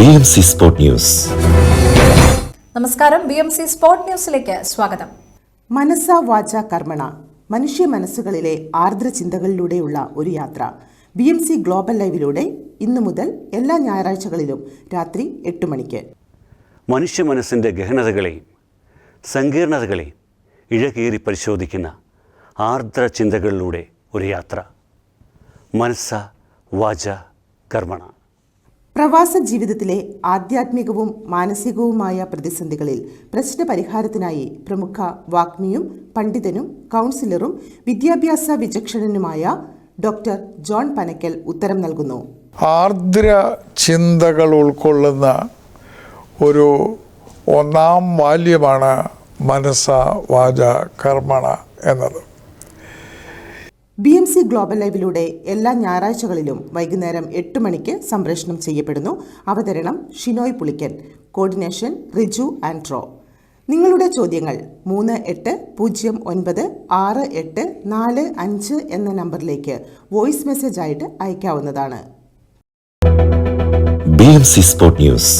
B M C sport news നമസ്കാരം. B M C sport ന്യൂസിലേക്ക് സ്വാഗതം. മനസ്സ വാച കർമ്മണ. മനുഷ്യ മനസ്സുകളിലെ ആർദ്ര ചിന്തകളിലൂടെയുള്ള ഒരു യാത്ര. ബി എം സി ഗ്ലോബൽ ലൈവിലൂടെ ഇന്നു മുതൽ എല്ലാ ഞായറാഴ്ചകളിലും രാത്രി എട്ട് മണിക്ക്. മനുഷ്യ മനസ്സിന്റെ ഗഹനതകളെയും സങ്കീർണതകളെയും ഇഴകീറി പരിശോധിക്കുന്ന ആർദ്ര ചിന്തകളിലൂടെ ഒരു യാത്ര. മനസ്സ വാച കർമ്മണ. പ്രവാസ ജീവിതത്തിലെ ആധ്യാത്മികവും മാനസികവുമായ പ്രതിസന്ധികളിൽ പ്രശ്ന പരിഹാരത്തിനായി പ്രമുഖ വാഗ്മിയും പണ്ഡിതനും കൗൺസിലറും വിദ്യാഭ്യാസ വിചക്ഷണനുമായ ഡോക്ടർ ജോൺ പനക്കൽ ഉത്തരം നൽകുന്നു. ആർദ്ര ചിന്തകൾ ഉൾക്കൊള്ളുന്ന ഒരു ഒന്നാം ബാല്യമാണ് മനസ്സ വാച കർമ്മണ എന്നത്. ബി എം സി ഗ്ലോബൽ ലൈവിലൂടെ എല്ലാ ഞായറാഴ്ചകളിലും വൈകുന്നേരം എട്ട് മണിക്ക് സംപ്രേഷണം ചെയ്യപ്പെടുന്നു. അവതരണം ഷിനോയ് പുളിക്കൻ കോർഡിനേഷൻ റിജു ആൻഡ്രോ നിങ്ങളുടെ ചോദ്യങ്ങൾ മൂന്ന് എട്ട് പൂജ്യം ഒൻപത് ആറ് എട്ട് നാല് അഞ്ച് എന്ന നമ്പറിലേക്ക് വോയിസ് മെസ്സേജ് ആയിട്ട് അയക്കാവുന്നതാണ് ബി ന്യൂസ്